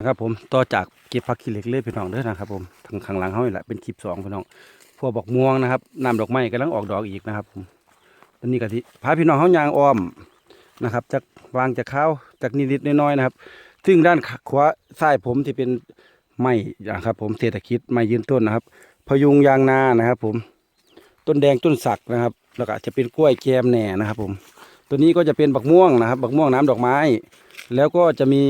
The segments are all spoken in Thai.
นะครับผมต่อจากเก็บผักขี้เหล็กเลยพี่น้องเด้อนะครับผมทางข้างหลังเขานี่แหละเป็นคลิปสองพี่น้องพวกบอกม่วงนะครับน้ำดอกไม้กำลังออกดอกอีกนะครับผมตอนนี้กะทิพาพี่น้องเขายางอ้อมนะครับจากวางจากข้าวจากนิดๆน้อยๆนะครับ ซึ่งด้านขวาซ้ายผมที่เป็นไม้นะครับ ผมเศรษฐกิจไม้ยืนต้นนะครับ พยุงยางนานะครับ ผมต้นแดงต้นสักนะครับ แล้วก็จะเป็นกล้วยแกมแหน่นะครับ ผม ตัวนี้ก็จะเป็นบักม่วงนะครับบักม่วงน้ำดอกไม้ แล้วก็จะมี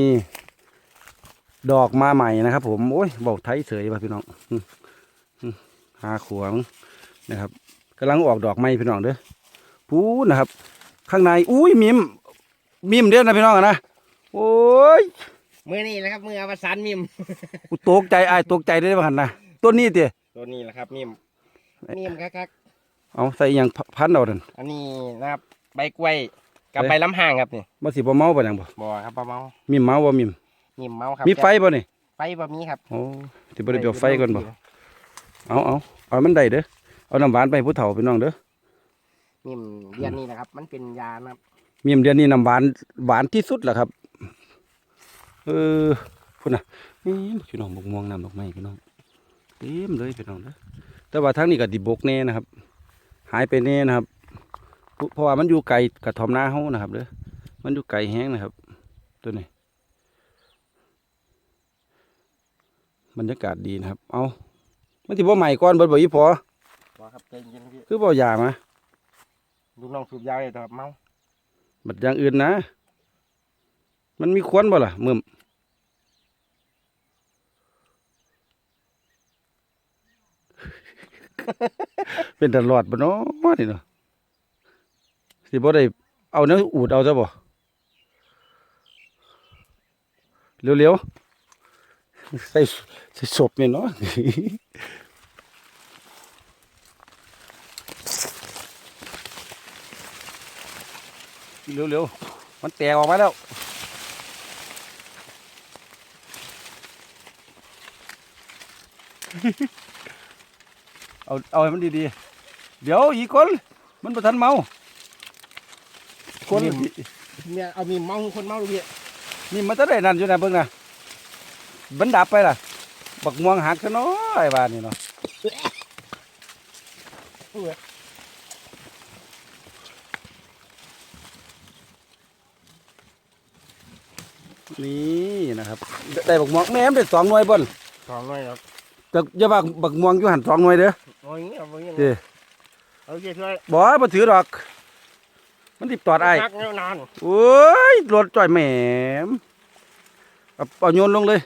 ดอกมาใหม่นะครับ ผมโอ้ยบอกไทยเสยว่ะพี่น้องอืมอืมหาขวางนะครับกำลังออกดอกไม้พี่น้องเด้อปูนะครับ ข้างในอุ้ยมิมมิมเด้อนะพี่น้องอะนะโอ้ยมือนี่นะครับมืออวสานมิมกูตกใจไอ้ายตกใจได้บ้างนะต้นนี้เตี๋ยตัวนี้แหละครับมิมมิมครับเอาใส่อหย่างพันเอาดันอันนี้นะครับใบกล้วยกับเอ๊ะใบลำห่างครับนี่มาสิบ่เมาปะยังบ่บ่ครับปลาเมามิมเมาบ่มิม มิมเมาครับมีไฟบ่นี่ไฟบ่มีครับโอ้ที่บ่ได้เปียวไฟก่อนบ่เอาเอาเอามันได้เด้อเอาน้ำหวานไปให้ผู้เฒ่าพี่น้องเด้อมิมเดือนนี้นะครับ มันเป็นยานะครับมีมเดือนนี้น้ำหวานหวานที่สุดแหละครับ เออพุ่นน่ะนี่พี่น้องบกม่วงน้ำดอกไม้พี่น้องเต็มเลยพี่น้องเด้อแต่ว่าทางนี้ก็ดิบกแน่นะครับ หายไปแน่นะครับเพราเพราะว่ามันอยู่ไกลกระทอมนาเฮานะครับเด้อมันอยู่ไกลแห้งนะครับ ตัวนี้ บรรยากาศดีนะครับ เอามันที่บ่ใหม่ก่อนเบิดบ่อีพอบ่ครับใจเย็นๆพี่คือบ่ยามาลูกน้องสูบยาเลยครับเมาบัดอย่างอื่นนะ มันมีควนบ่ล่ะมึมเป็นตลอดบ่เนาะนี่เนาะสิบ่ได้เอาเนื้ออูดเอาซะบ่เร็วๆ ใส่ใส่ศพนี่เนาะเร็วๆ มันแตกออกมาแล้วเอาเอาให้มันดีๆ เดี๋ยวอีกคน มันประทันเมา คนเนี่ยเอามิมเมาคนเมาดูพี่นี่มันจะได้นั่นอยู่นะเบิ่งนะ บันดับไปล่ะ บักม่วงหักซะเนาะไอ้บ้านนี่เนาะนี่นะครับ ได้บักม่วงแม่มได้สองหน่วยบนสองหน่อยครับแต่อย่าบักบักม่วงอยู่หันสองหน่วยเด้อโอ้ยเอาไปยังเด้เอาเยอะช่วยบ่บ่ถือดอก มันติดตอดไอ้ายพักแนวนานโอ้ยรถจ่อยแหมมเอาเอาโยนลงเลย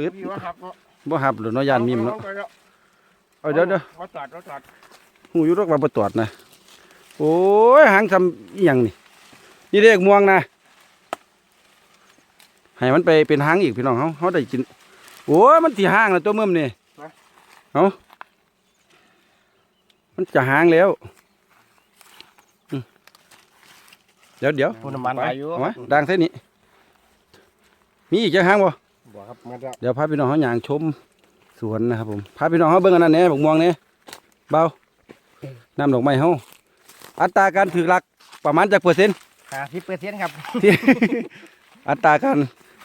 ปื๊ดพี่ว่าครับเนาะบ่หับหรือเนาะยานมิมเนาะอแล้วเอาเดี๋ยวเดี๋ยวมาตัดมาตัดหูอยู่รอกว่าบ่ตรวจนะโอ้ยหางทำอีหยังนี่นี่เด็กม่วงนะให้มันไปเป็นหางอีกพี่น้องเฮาเฮาได้กินโอ้ยมันสิหางแล้วตัวมึมนี่เอามันจะหางแล้วอืมเดี๋ยวเดี๋ยวพูน้ำมันไหลอยู่เอามาดังเท่านี้มีอีกจะหางบ่ บ่ครับมาแล้วเดี๋ยวพาพี่น้องเขาย่างชมสวนนะครับผมพาพี่น้องเขาเบิ่งอันนั้นแหน่บกม่วงเนี่ยเบาน้ำดอกไม้เขาอัตราการถือหลักประมาณจากเปอร์เซ็นต์ห้าสิบเปอร์เซ็นต์ครับ ที่ อัตราการ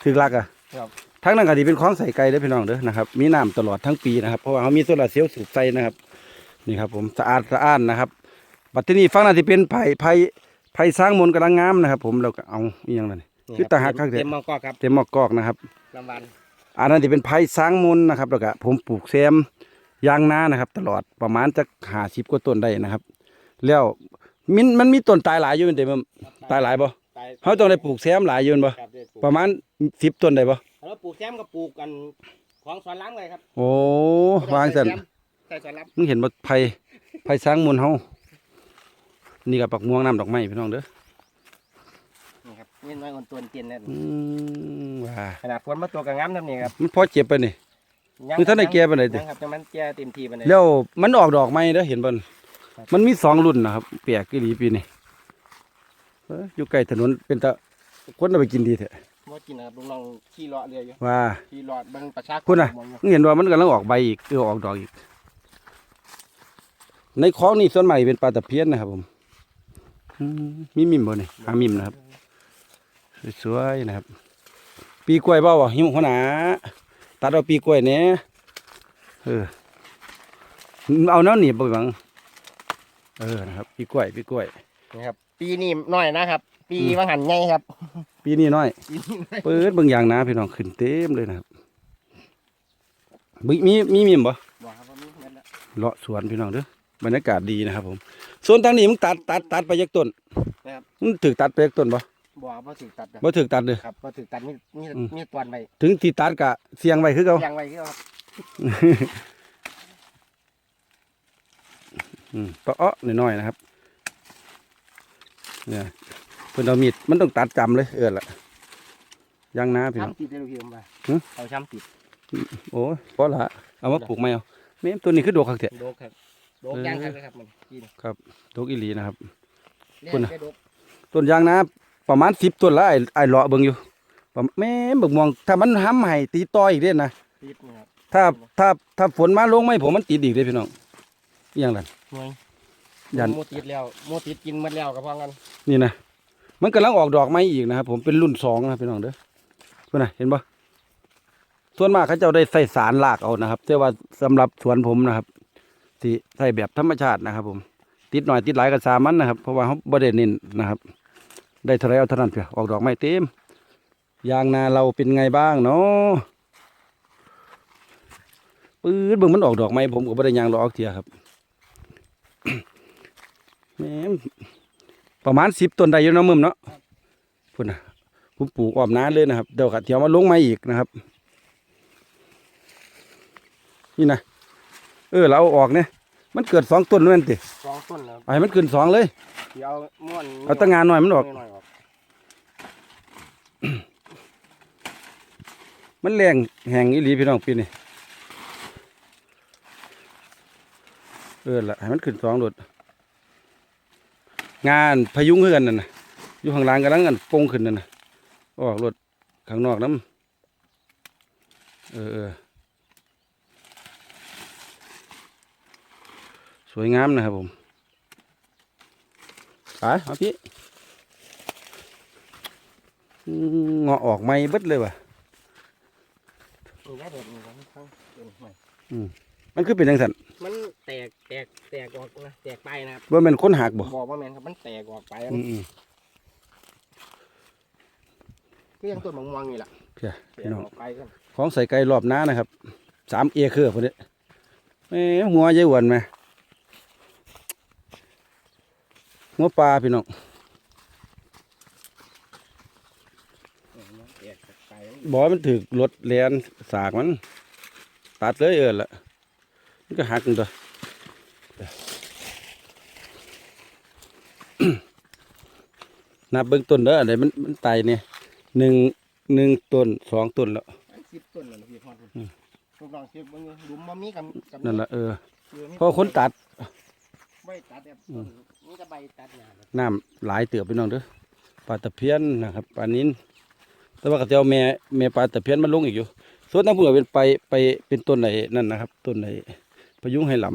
ถือหลักอะครับ ทั้งนั้นก็ดีเป็นคลองใส่ไก่เด้อพี่น้องเด้อนะครับมีน้ำตลอดทั้งปีนะครับเพราะว่าเขามีโซลาร์เซลล์สูบใส่นะครับนี่ครับผมสะอาดสะอ้านนะครับบัดที่นี่ฟังน่าจะเป็นไผ่ไผ่ไผ่สร้างมนต์กำลังงามนะครับ ผมเราก็เอาอีหยังนั่นคือตาหักข้างเดียวเต็มมองกอกครับ เต็มหมอกกอกนะครับ ลำวันอันนั้นที่เป็นไผ่สร้างมนต์นะครับแล้วก็ผมปลูกแซมยางนานะครับ ตลอดประมาณจะหาสิบกว่าต้นได้นะครับ แล้วมันมันมีต้นตายหลายอยู่เต็มตายหลายบ่ตายเขาต้องได้ปลูกแซมหลายอยู่บ่ครับได้ปลูกประมาณสิบต้นได้บ่แล้วปลูกแซมกับปลูกกันของสวนล้างเลยครับ โอ้วางสันใส่สวนล้างมึงเห็นบ่ไผ่ไผ่สร้างมนต์เฮานี่กับปักม่วงน้ำดอกไม้พี่น้องเด้อ นี่ครับนี่น้อยอ่อนตัวเตียนนั่นอืมว่าขนาดฝนมาตัวกับงามนั่นนี่ครับมันพอเจ็บไปนี่ คือท่านได้แก่ปานใดติ ยังครับแต่มันแก่เต็มทีปานใดแล้วมันออกดอกไหมเด้อเห็นบ่นมันมีสองรุ่นนะครับแปลกอีหลีปีนี้เอ้ยอยู่ใกล้ถนนเป็นตะคนเอาไปกินดีแท้บ่กินนะครับลุงลองขี่เลาะเรืออยู่ว่า ขี่เลาะเบิ่งประชาคุณน่ะมึงเห็นว่ามันกำลังออกใบอีกเออออกดอกอีก ในคลองนี่ส่วนใหญ่เป็นปลาตะเพียนนะครับผมอืมมีมิมบ่นี่หามิมนะครับ สวยๆนะครับ ปีกล้วยเบ้าวะหิมหัวหนาตัดเอาปีกล้วยเนี่ยเออเอาแน้วหนีบไปบังเออนะครับปีกล้วยปีกล้วย นะครับ ปีนี้น้อยนะครับ ปีอืมว่างหันใหญ่ครับ ปีนี้น้อย ปีนี้น้อยเปิดเบางอย่างนะพี่น้องขึ้นเต็มเลยนะครับบึมีมีมีมบ่บอกครับว่ามีเม็ดละเลาะสวนพี่น้องเด้อบรรยากาศดีนะครับ ผมส่วนทางนี้มึงตัดตัดตัดไปยักต้นนะครับ มึงถึกตัดไปยักต้นบ่ บอกว่าถึกตัดนะบ่ถึกตัดเลยครับพอถึกตัดมีมีอืมมีตวนไปถึงที่ตัดกะเสียงไว้คือเก่ายังไว้คือครับอืมปะเอ้อน้อยๆนะครับ เนี่ยเพิ่นเอามีดมันต้องตัดจำเลยเออละยางนาพี่น้อง ช้ำติดได้ลูกพี่ผมไปหึ เอาช้ำติดโอ้ยพอละเอามาปลูกไหมเอาแม่มตัวนี้คือดอกคักเถอะ โดกครับโดกเออย่างครับเลยครับมันกินดอกอีหลีนะครับเรียคุณกน่ะได้โดกต้นยางนา ประมาณ10ต้นละไอ้ไอ้เลาะเบิ่งอยู่ประมาณแม่มบักม่วง ถ้ามันห้ำให้ตีต่ออีกเด้นะติดนะครับถ้าถ้าถ้าฝนมาลงไม่ผมมันติดอีกเด้พี่น้องอหย่างนั้นหน่วยยันโมติดแล้วโมติดกินหมดแล้วกับพร้อมกันนี่นะมันกำลังออกดอกไม้อีกนะครับผมเป็นรุ่นสองนะพี่น้องเด้อเพื่อนนะเห็นปะส่วนมากเขาเจ้าได้ใส่สารลากเอานะครับแต่ว่าสำหรับสวนผมนะครับที่ใส่แบบธรรมชาตินะครับ ผม ติดหน่อยติดหลายก็สามันนะครับ เพราะว่าเขาบ่ได้เน้นนะครับ ได้เท่าไรเอาเท่านั้นเพียออกดอกไม้เต็มยางนาเราเป็นไงบ้างเนาะปื้ดเบิ่งมันออกดอกไม้ผมก็บ่ได้ยางรอออกเทียครับแหมประมาณสิบต้นได้อยู่เนาะมึมเนาะพุ่นนะผมปลูกอ้อมน้าเลยนะครับเดี๋ยวกัดเที่ยวมาลงมาอีกนะครับ นี่นะเออเราเอาออกเนี่ยมันเกิดสองต้นนั่นติสองต้นแล้วเอาให้มันขึ้นสองเลย เดี๋ยวเอาม้วนเอาตั้งงานหน่อยมันออก หน่อยออก มันแรงแห้งอีหลีพี่น้องปีนี้เออละให้มันขึ้นสองโดดงานพยุงเฮือนนั่นนะอยู่ข้างล่างกำลังกันโป่งขึ้นนั่นนะออกรถข้างนอกน้ำเออเออสวยงามนะครับผมไปเอาพี่เงาะออกไม่เบิดเลยว่ะ นี่ได้โดดนี่ครับข้างต้นใหม่มันคือเป็นจังสันมันแตกแตกแตกออกนะแตกไปนะครับว่ามันค้นหักบ่ บอกว่าแมนครับมันแตกออกไปอืมอืมก็ยังต้นมะม่วงนี่แหละเพียแตพี่กน้อง ออกไปกันของใส่ไก่รอบหน้านะครับสามเอเครือพอดีแหม่หัวใหญ่หวนไหมหัวปลาพี่น้อง เออมันแตกออกไป บอกว่ามันถือรถแลนสากมัน ตัดเลยเออละมันก็หักนึงตัวนับเบื้องต้นเด้ออะไรมันมันตายเนี่ยหนึ่งหนึ่งต้นสองต้นแล้วอันสิบต้นแล้วนะพี่พอดอืมทดลองสิบเบิ่งดูหลุมบ่มีกับกับนั่นแหละเออคือมีเพราะคนตัดใบตัดแบบอืมนี่ก็ใบตัดหญ้าแบบน้ำหลายเตือพี่น้องเด้อปลาตะเพียนนะครับปลานิน แต่ว่าก็จะเอาแม่แม่ปลาตะเพียนมาลงอีกอยู่ส่วนน้ำเผื่อเป็นไปไปเป็นต้นไหนนั่นนะครับ ต้นไหนพยุงให้ลำ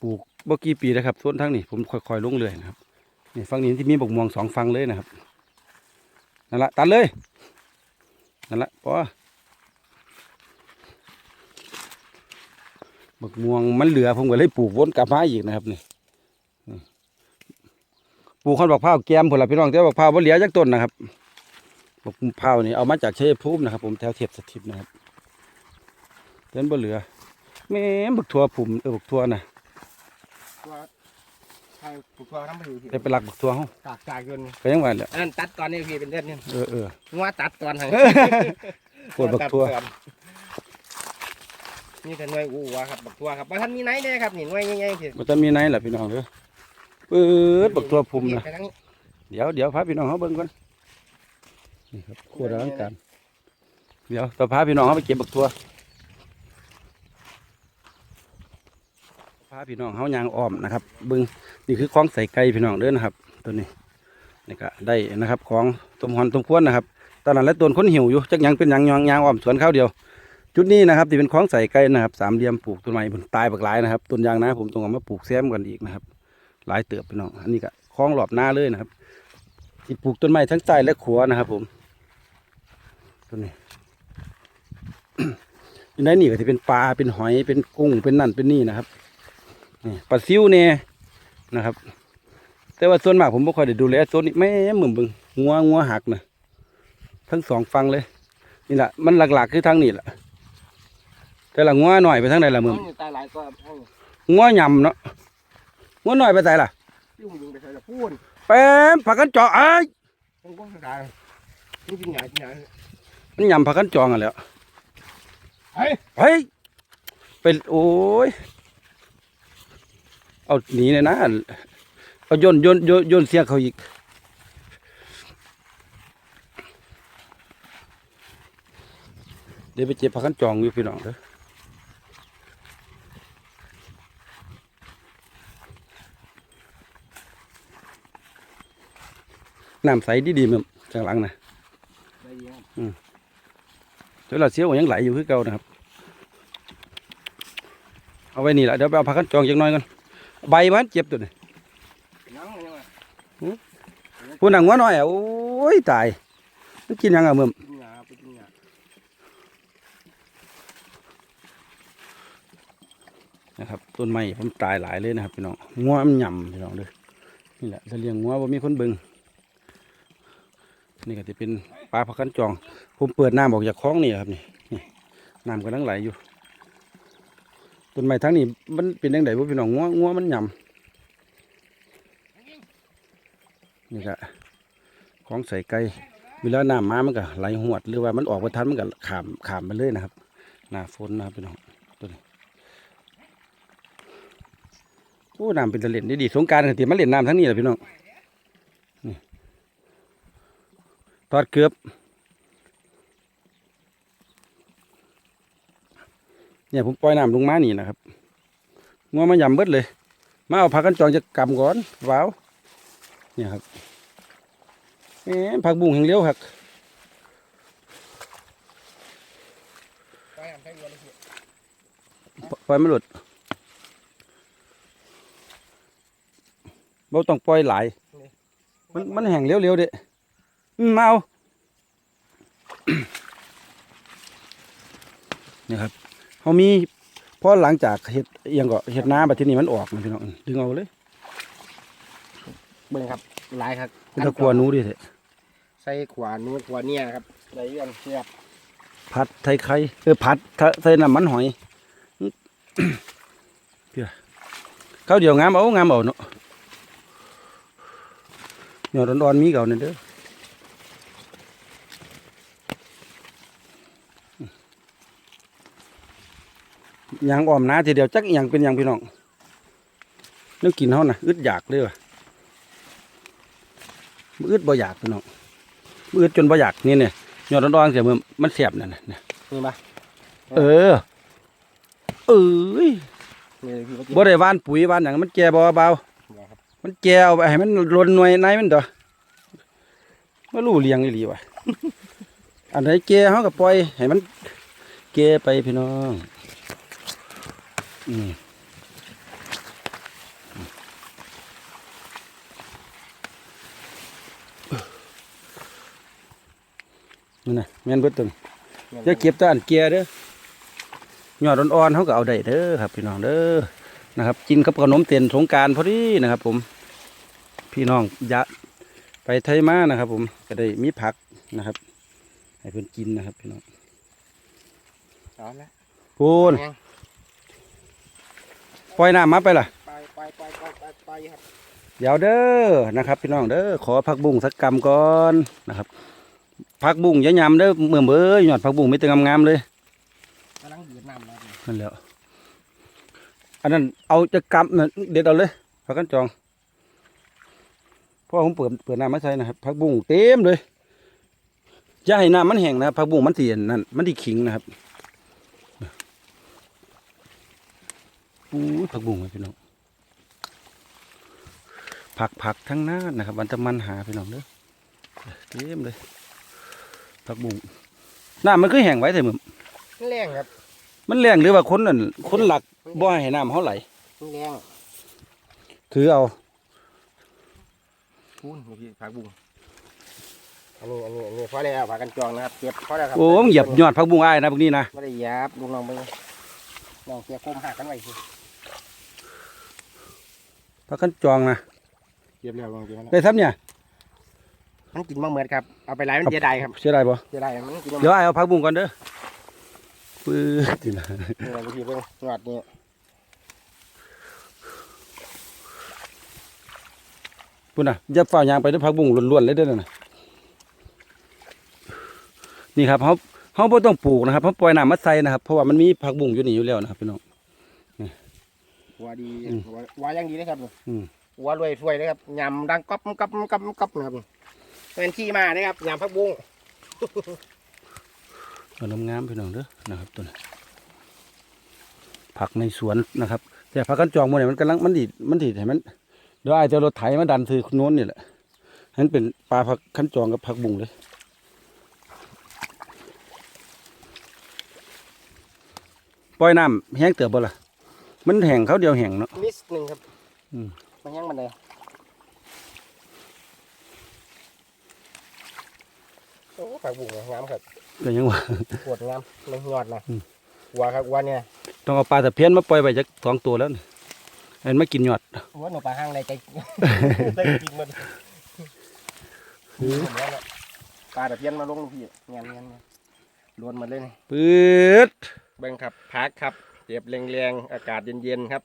ปลูกบ่อกี่ปีนะครับส่วนทั้งนี้ผมค่อยๆลงเรื่อยนะครับนี่ฝั่งนี้ที่มีบกม่วงสองฝั่งเลยนะครับนั่นละตัดเลยนั่นละพอบกม่วงมันเหลือผมก็เลยปลูกวนกลับมาอีกนะครับนี่ ปลูกข้าวบักพร้าวแกมผลละพี่น้องแต่ว่าบักพร้าวบ่เหลือจักต้นนะครับบักพร้าวนี่เอามาจากชัยภูมินะครับ ผมแถวเทียบสถิตนะครับเต้นบ่เหลือแม่นบักทั่วผุ่มเออบักทั่วน่ะตัวใช่ปลูกตัวทำไปอยู่พี่ได้ไปหลักบักทั่วเฮากากกากเกินก็ยังว่าแหละอันนั้นตัดก่อนนี่พี่เป็นเดือนนึงเออเอองัวตัดก่อนให้ปวดบักทั่วตัดอนนี่แต่หน่วยอูวะครับบักทั่วครับว่าท่านมีไหนเนี่ยครับนี่หน่วยใหญ่ๆพี่มันจะมีไหนล่ะพี่น้องเด้อ เปิดบักทั่วผุ่มนะไปทางนี้เดี๋ยวเดี๋ยวพาพี่น้องเขาเบิ่งก่อนนี่ครับขั้วร่างการเดี๋ยวต่อพาพี่น้องเขาไปเก็บบักตัวพาพี่น้องเขายางอ้อมนะครับเบิ่งนี่คือของใส่ไก่พี่น้องเด้อนะครับ ตัวนี้นี่ก็ได้นะครับของสมหอนสมควรนะครับตอนนั้นและต้นคนหิวอยู่จักหยังเป็นหยังยางยางอ้อมสวนข้าวเดียว จุดนี้นะครับที่เป็นของใส่ไก่นะครับสามเหลี่ยมปลูกต้นไม้ผมตายบักหลายนะครับต้นยางนะผมต้องเอามาปลูกแซมกันอีกนะครับ หลายเติบพี่น้องอันนี้ก็คลองหลอบหน้าเลยนะครับที่ปลูกต้นไม้ทั้งใต้และขัวนะครับ ผมต้นนี้อยู่ในนี่ก็จะเป็นปลาเป็นหอยเป็นกุ้งเป็นนั่นเป็นนี่นะครับนี่ปลาซิวเนี่ยนะครับ แต่ว่าส่วนมากผมไม่ค่อยได้ดูแลโซนนี้แม่เหมือนบึงงัวงัวหักนะทั้งสองฟังเลย นี่แหละมันหลักๆคือทางนี้แหละแต่ละงัวหน่อยไปทางไหนละมึงเอาอยู่ตายหลายก็เอางัวยำเนาะ งัวหน่อยไปไหนล่ะยุ่งยิงไปใส่ละพูนแป๊มผักกันจองไอ้ายต้องก้มสกายนี่กินหยากินหยามันยำผักกันจองอะแหล้วเฮ้ยเฮ้ยเป็นโอ้ยเอาหนีเลยนะเอาโยนโยนโยนโยนเสียเขาอีกเดี๋ยวไปเจ็บผักกันจองอยู่พี่น้องเด้อ น้ำใสดีๆมั้งข้างหลังนะได้ยินเดี๋ยวเราเสียวยังไหลอยู่คือเก่านะครับ เอาไว้นี่แหละเดี๋ยวไปเอาผักกันจองจังน้อยก่อนใบมันเจ็บตัวนี่น้องยังไงผู้นังหัวน้อยอะโอ้ยตายมันกินหยังอะมึงกินหยาไปกินหยานะครับต้นไม้ผมตายหลายเลยนะครับพี่น้องงัวมันหย่ำพี่น้องเด้อนี่แหละจะเลี้ยงงัวบ่มีคนเบิ่ง นี่ก็จะเป็นปลาผักกันจอง ผมเปิดน้ำออกจากคลองนี่ครับนี่นี่น้ำกำลังไหลอยู่ต้นไม้ทั้งนี้มันเป็นยังไงบ่พี่น้องงัวงัวมันหย่ำนี่ก็ของใส่ไก่เวลาน้ำมามันก็ไหลหวดหรือว่ามันออกมาทันมันก็ขามขามไปเลยนะครับหน้าฝนนะครับพี่น้องตัวนี้โอ้น้ำเป็นตะเล่นด้ดีสงการกันตีมาเล่นน้ำทั้งนี้แหละพี่น้องนี่ ทอดเกือบเนี่ยผมปล่อยน้ำลงมานี่นะครับงัวมายำเบิดเลย มาเอาผักกันจองจะกำก่อนว้าวเนี่ยครับแหมผักบุ้งแห่งเลี้ยวครับปล่อยไมันหลุดเราต้องปล่อยหลาย มันมันแห้งเร็วๆเด้อื มมาเอานี่ครับเขามีพอหลังจากเห็ดเอียงก็เห็ดน้ำแบบที่นี่มันออกนะพี่น้องดึงเอาเลยเบิ่งครับหลายครับมันตะกลัวหนูดิเถอะใส่ขวานู้นขวาเนี่ยครับได้เรื่องเสียบผัดไทยไข่เออผัดทะใส่น้ำมันหอยอื้อเพื่อข้าวเดียวงามเอางามเอาเนาะหยอดอ่อนๆมีเก่านั่นเด้อ ยางอ้อมนาทีเดียวจักอหยังเป็นหยังพี่น้องนึกกินเขานะอึดอยากเลยว่ะมื้ออึดบ่อยากพี่น้องมื้ออึดจนบ่อยากนี่เนี่ยหยอดอ่อนๆเสียมือมันเสียบนั่นน่ะเนี่ยนี่ปะเออ เอ้ยนี่เลยพี่เมื่อกี้บ่ได้หวานปุ๋ยหวานหยังมันแก่บ่เบาเนี่ยครับมันแก่เอาไปให้มันลนหน่วยในมันตัวบ่รู้เลี้ยงอีหลีว่ะอันไหนแก่เฮาก็ปล่อยให้มันแก่ไปพี่น้อง อืมนั่นน่ะแม่นเบิดตึงจะเก็บแตอันเกียเด้อยอดอ่อนๆเขาก็เอาได้เด้อครับ พี่น้องเด้อนะครับกินกับขนมเตียนสงกรารพอดีนะครับ ผม พี่น้องยะไปไทยมานะครับ ผมก็ได้มีผักนะครับ ให้เพื่อนกินนะครับ พี่น้องเอาละพูนยัง ปล่อยน้ำมาไปล่ะไปไปไปไปไปไปครับเดี๋ยวเด้อนะครับพี่น้องเด้อขอผักบุ้งสักกำก่อนนะครับผักบุ้งอยายำเด้อเมื่อเบ้ยยอดผักบุ้งไม่ตึงงามๆเลยกำลังเดือดน้ำแล้วนี่นั่นแหล้วอันนั้นเอาจะกำน่ะเด็ดเอาเลยผักกันจองเพราะผมเปิดเปิดน้ำมาใส่นะครับผักบุ้งเต็มเลยอย่าให้น้ำมันแห้งนะครับผักบุ้งมันเตียนนั่นมันที่ขิงนะครับ อู้ยผักบุ้งเลยพี่น้องผักผักทั้งนั้นนะครับวันตะมันหาพี่น้องเด้อเต็มเลยผักบุ้งน้ำมันคือแห้งไว้แต่มึงแรงครับ มันแรงหรือว่าคนนั่นคนหลักบ่ให้น้ำเขาไหลแรงคือเอาพูนนี่พี่ผักบุ้งอันนี้อันนี้อันนี้พอแล้วผักกันจองนะครับเก็บพอแล้วครับโอ้มเหยียบยอดพักบุ้งอ้ายนะพวกนี้นะไม่ได้เหยียบลูกน้องไป น้องเสียโคมหักกันไว้สิพักกันจองนะเก็บแล้วลองเก็บแล้วได้ซ้ำเนี่ยมันกินมะเมือดครับเอาไปไล่มันเสียดายครับเสียดายบ่เสียดายมันกินมะเดี๋เมืยวอดอ้ายเอาพักบุ้งก่อนเด้อปื้ดนี่นะนี่แหละพี่เพิ่งหยอดนี่พุ่นน่ะอย่าฝ่าวยางไปเด้อพักบุ้งล้วนๆเลยเด้อนั่นน่ะนี่ครับเขา เขาบ่ต้องปลูกนะครับเขาปล่อยน้ำมาใส่นะครับ เพราะว่ามันมีผักบุ้งอยู่นี่อยู่แล้วนะครับพี่น้อง หัวดีอืม หัวหัวอยังดีเลยครับอืมหัวรวยรวยเลยครับยำดังก๊อบก๊อบก๊อบก๊อบนะครับเป็นขี้มาเลยครับยำผักบุ้งเอาน้ำงามพี่น้องเด้อนะครับตัวนี้ผักในสวนนะครับ แต่ผักกันจองหมันเนี่ยมันกำลังมันดีดมันดีดให้มันเดี๋ยวอายจะเอารถไถมาดันคือโน้นนี่แหละให้มันเป็นปลาผักขันจองกับผักบุ้งเลย ปล่อยน้ำแห้งเตือบบ่ล่ะ มันแห้งเขาเดียวแห้งเนาะนิดหนึ่งครับอืมมันยังมันเลยโอ้ผักบุ้งงามครับก็ยังว่าปวดงามมันหยอดนะอืมหัวครับหัวเนี่ยต้องเอาปลาตะเพียนมาปล่อยไปจากสองตัวแล้วนี่ให้มันมากินยอดหัวหนูปลาห้างเลยใจได้กินหมันปลาตะเพียนมาลงพี่เงี้ยเงี้ยล้วนมาเลยนี่ปืด เบิ่งครับพักครับเจ็บแรงๆอากาศเย็นๆครับ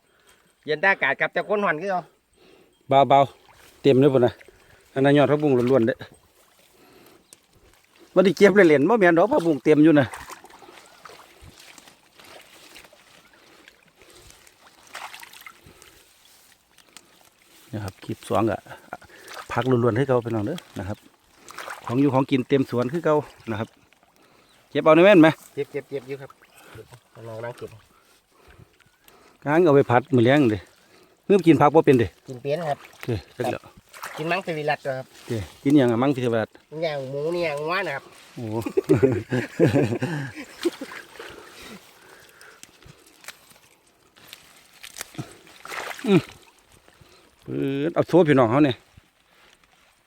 เย็นแต่อากาศครับแต่คนหอนคือเอาเบาเบาๆเต็มเลยพุ่นนะอันนั้นยอดผักบุ้งล้วนๆเด้มันได้เก็บเลยเหรียญบ่แม่นดอกผักบุ้งเต็มอยู่นะนะครับคลิปสองอะผักล้วนๆให้เขาไปน้องเด้อนะครับ ของอยู่ของกินเต็มสวนคือเขานะครับ เก็บเอาในแม่นไหม เจ็บเจ็บเจ็บอยู่ครับ กำลังนั่งเก็บกางเอาไปผัดมือเลี้ยงเด้เมื่อกินผักบ่เป็นเด้กินเปี้ยนครับโอเคจักแล้วกินมังสวิรัตครับโอเคกินหยังอะมั่งพิธีบัติอย่างหมูเนี่ยงว่านะครับโอ้อืมเปิดเอาโซ่พี่น้องเขาเนี่ย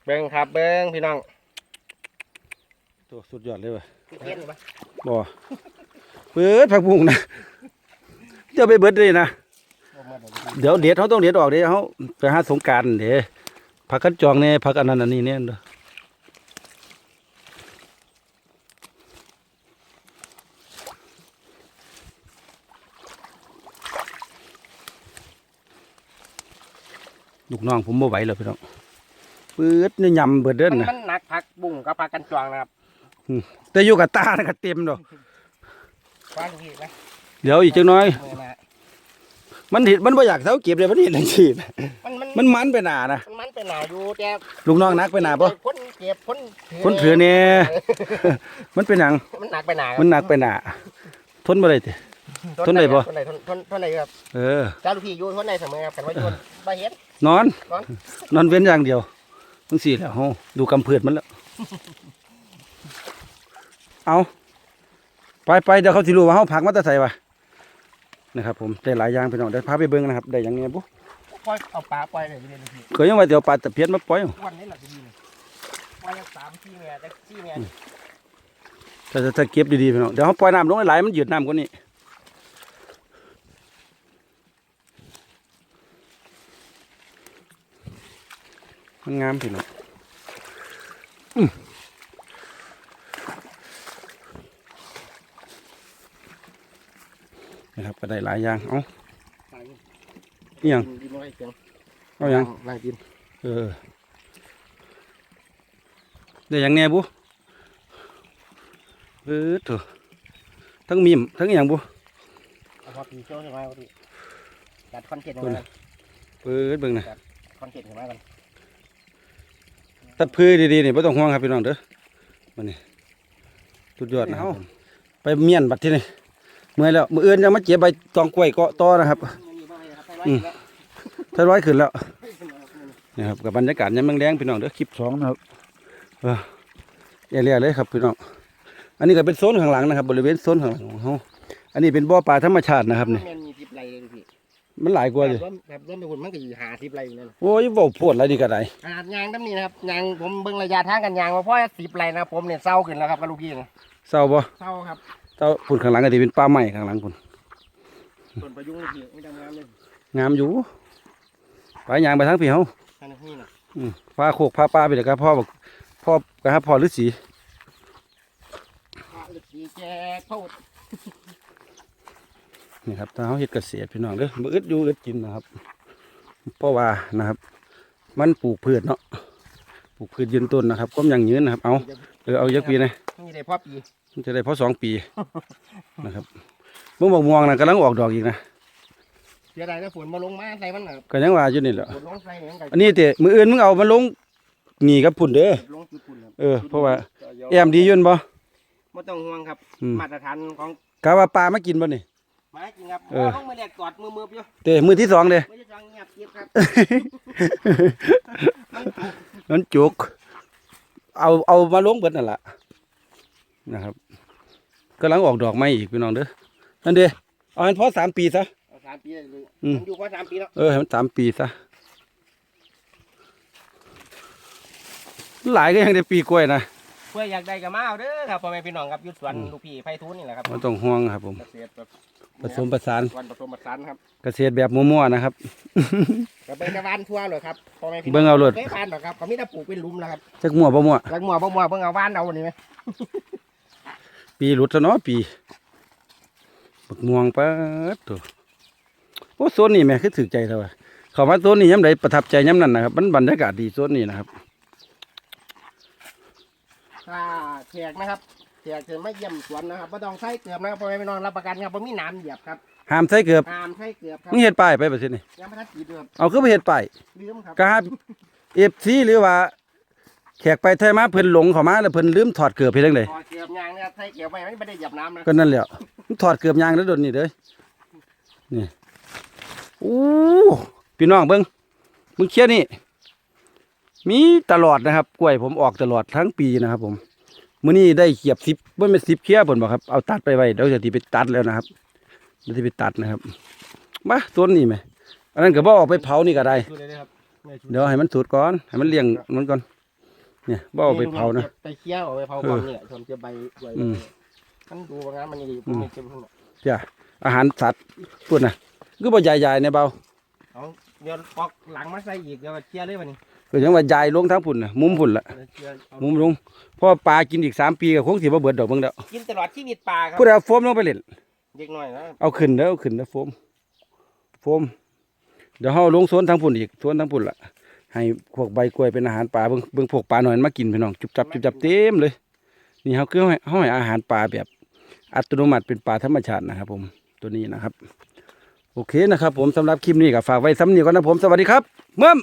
เบิ้งครับเบิ้งพี่น้องตัวสุดยอดเลยว่ะกิน เปี้ยนหรือเปล่าบ่เปิดผักบุ้งนะเดี๋ยวไปเบิดเลยนะบ่หมดเลยเดี๋ยวเด็ดเขาต้องเด็ดออกเดี๋ยวเขาไปหาสงกรารเดี๋ยวผักกันจองเนี่ยผักอันนั้นอันนี้เนี่ยเด้อลูกน้องผมบ่ไหวแล้วพี่น้องปื๊ดนี่ยำเบิดเด้มันนนะมันหนักพักบุ้งกับพักกันจวงนะครับแต่อยู่กับตานะก็เต็มดอก ว่าลูกพี่นะเดี๋ยวอีกจังน้อยมือนะมันเห็นมันบ่อยากเท้าเก็บเลยมันเห็นจังซี่มันมันมันมันไปหนานะมันมันเป็นหนาอยู่แต่ลูกน้องนักไปหนาบ่คนเก็บคนคนถือเนี่ยมันเป็นหยังมันหนักไปหนาครับมันหนักไปหนาทนบ่ได้ติ ทนได้บ่ทนได้ทนทนทนได้ครับเออ จ้าลูกพี่อยู่ทนได้เสมอครับกันว่าโยนบ่เห็น นอน นอน นอนเว้นอย่างเดียวทั้งสี่แหล้วเฮาดูกำเพือดมันแล้ว เอา ไปไปเดี๋ยวเขาสิรู้ว่าเฮาผักมาแต่ใส่วะนะครับผมได้หลายอย่างพี่น้องได้พาไปเบิ่งนะครับได้หยังไงบุปล่อยเอาปลาปล่อยเลยลูกพี่เคยยังว่าเดี๋ยวปลาตะเพียนมาปล่อยวันนี้แหละจะดีเลยปล่อยเอาสามสี่เมียแต่สี่เมียแต่ถ้าเก็บดีๆพี่น้องเดี๋ยวเฮาปล่อยน้ำลงหลายๆมันหยุดน้ำกว่านี้มันงามพี่น้องอืมนะครับ ก็ได้หลายอย่าง เอาปลาอยู่อิหยังดินน้อยเพียงเอาหยังล่างดินเออได้หยังแหน่บุเออเถอะทั้งมีมทั้งอหย่างบุเอาพอปีโชว์ใช่ไหมพี่จัดคอนเทนต์คุมาณกันเปิดเบิ่งนะคอนเทนต์มากันตัดพื้นดีๆนี่ไม่ต้องห่วงครับพี่น้องเด้อมันนี่สุดยอดนะครับผมไปเมียนบัดที่นี่ เมื่อยแล้วมืออื่นยังมาเจ็บใบตองกล้วยเกาะต่อนะครับอืมถ้าร้อยขึ้นแล้วนี่ครับกับบรรยากาศยามแรงๆพี่น้องเด้อคลิปสองนะครับเออเอเรียเลยครับพี่น้องอันนี้ก็เป็นโซนข้างหลังนะครับบริเวณโซนข้างหลังของเขาอันนี้เป็นบ่อปลาธรรมชาตินะครับนี่แม่นมีทิพย์ไรเลยพี่มันหลายกว่าแบสิบร่วมแบบร่วมไปหุ่นมันก็อยู่หาสิบไรอยู่นั่นโอ้ยเว้าโพดอะไรดีก็ได้ขนาดยางตั้งนี้นะครับยางผมเบิ่งระยะทางกันยางว่าพ่อสิบไรนะครับผมเนี่ยเศร้าขึ้นแล้วครับกับลูกพี่นะเศร้าบ่เศร้าครับ เศร้าพุ่นข้างหลังก็สิเป็นป่าไม้ข้างหลังพุ่นส่วนประยุงลูกพี่ไม่ทำงานเลยงามอยู่ไปยางไปทางพี่เฮาอันนี้นะอืมพาโคกพาปลาไปเด้อครับพ่อบอกพ่อก็ครับพ่อฤาษีพระฤาษีแจกโทษนี่ครับถ้าเฮาเฮ็ดเกษตรพี่น้องเด้อบ่อึดอยู่อึดกินนะครับเพราะว่านะครับ มันปลูกพืชเนาะปลูกพืชยืนต้นนะครับก็ยังยืนนะครับ เอาเออเอายักปีนะนี่ได้พ่อปี มันจะได้พอสองปีนะครับมึงบอกม่วงนะกำลังออกดอกอีกนะเสียดายนะฝนมาลงมาใส่มันน่ะก็ยังว่าอยู่นี่แหละฝนลงใส่เหมือนกันอันนี้เตะมืออื่นมึงเอามาลงหนีกับพุ่นเด้อลงจุดปุ่นครับเออเพราะว่าแอมดีอยุ่นบ่ไม่ต้องห่วงครับอืมมาตรฐานของกะว่าปลามากินบ่นี่ไม้จริงครับเออลงมาเรียกกอดมือมืออยู่เตะมือที่สองเด้ไม่ได้จังเงียบเกียบครับมันจุกเอาเอามาลงเบิดนั่นแหละนะครับ กำลังออกดอกไม้อีกพี่น้องเด้อนั่นเด้เอาให้พอสามปีซะ เอาสามปีเลยอืมผมอยู่กว่าสามปีแล้วเออให้มันสามปีซะหลายก็ยังได้ปีกล้วยนะเพื่ออยากได้ก็มาเอาเด้อครับพ่อแม่พี่น้องครับอยุดสวนอืมลูกพี่ไพฑูรย์นี่แหละครับไม่ต้องห่วงครับ ผม เกษตรแบบผสมประสานวันผสมผสานครับเกษตรแบบมั่วๆนะครับ ก็เป็นกระวานทั่วเลยครับพ่อแม่พี่น้เบิ่งเอาโลด ไม่ผ่านหรอกครับก็มีแต่ปลูกเป็นหลุมแล้วครับจักมั่วบ่มั่วรักมัวบ่มัวเพิ่งเอาว่านเอานี่ไหม ปีหลุดซะเนาะปีบักม่วงปัดตัวโอ้โซนนี้แม่คือถึกใจเท่าว่าเข้ามาโซนนี้ย้ำใดประทับใจย้ำนั้นนะครับมันบรรยากาศดีโซนนี้นะครับถ้าแขกนะครับแขกจะไม่เยี่ยมสวนนะครับไม่ต้องใช้เกลือบนะครับพ่อแม่พี่น้องรับประกันครับผมมีน้ำเหยียบครับห้ามใส่เกือบห้ามใช้เกลือบครับมึงเฮ็ดป้ายไปประเทศนี้ยังไม่ทันกีดเลยครับเอาคือไปเฮ็ดป้ายลืมครับก็ห้ามเอฟซีหรือว่า แขกไปไทยมาเพิ่นหลงเข้ามาแล้วเพิ่นลืมถอดเกือบเฮ็ดจังไดพอเกลือบยางนะครับใช้เกลือบไว้ไม่ได้เหยียบน้ำนะก็นั่นแหละมันถอดเกือบยางแล้วโดนนี่เด้อนี่อู้พี่น้องเบิ่งมึงเคียนี่ มีตลอดนะครับ กล้วยผมออกตลอดทั้งปีนะครับ ผมมื้อนี้ได้เขียบสิบบ่แม่นสิบเคียเพิ่นบ่ครับเอาตัดไปไว้เดี๋ยวจะสิไปตัดแล้วนะครับเดี๋ยวสิไปตัดนะครับมาต้นนี้ไหมอันนั้นก็บ่เอาไปเผานี่ก็ได้ดูเลยนะครับไม่ชุดเดี๋ยวให้มันสุดก่อนให้มันเลี้ยงมันก่อน เนี่ยบ่เอาไปเผานะไปเคี่ยวเอาไปเผาก่อนเนี่ยผมจะใบด้วยอืมมันดูว่างานมันดีผมไม่เก็บทั้งหมดจ้ะอาหารสัตว์พูดนะคือบ่ใหญ่ๆในเบาเอาเดี๋ยวปอกหลังมาใส่อีกเดี๋ยวเคี่ยวเลยวันนี้ก็ยังว่าใหญ่ลงทั้งพุ่นน่ะมุมพุ่นละเดี๋ยวเคี่ยวเอามุมลงเพราะปลากินอีกสามปีก็คงสิบ่เบิดดอกเบิ่งแล้วกินตลอดชีวิตปลาครับผู้ใดเอาโฟมลงไปเล่นเด็กหน่อยนะเอาขึ้นเด้อเอาขึ้นเด้อโฟมโฟมเดี๋ยวเฮาลงสวนทั้งพุ่นอีกสวนทั้งพุ่นละ ให้พวกใบกล้วยเป็นอาหารปลาเบิ่งเบิ่งพวกปลาหน่อยมันมากินพี่น้องจุบจับจุบจับเต็มเลย นี่เฮาคือเฮาให้เฮาให้อาหารปลาแบบ อัตโนมัติเป็นปลาธรรมชาตินะครับ ผมตัวนี้นะครับ โอเคนะครับ ผมสำหรับคลิปนี้ก็ฝากไว้ซ้ำนี้ก่อนนะผมสวัสดีครับเมื่อม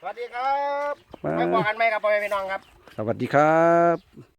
สวัสดีครับไม่บอกกันไหมครับพ่อแม่พี่น้องครับ สวัสดีครับ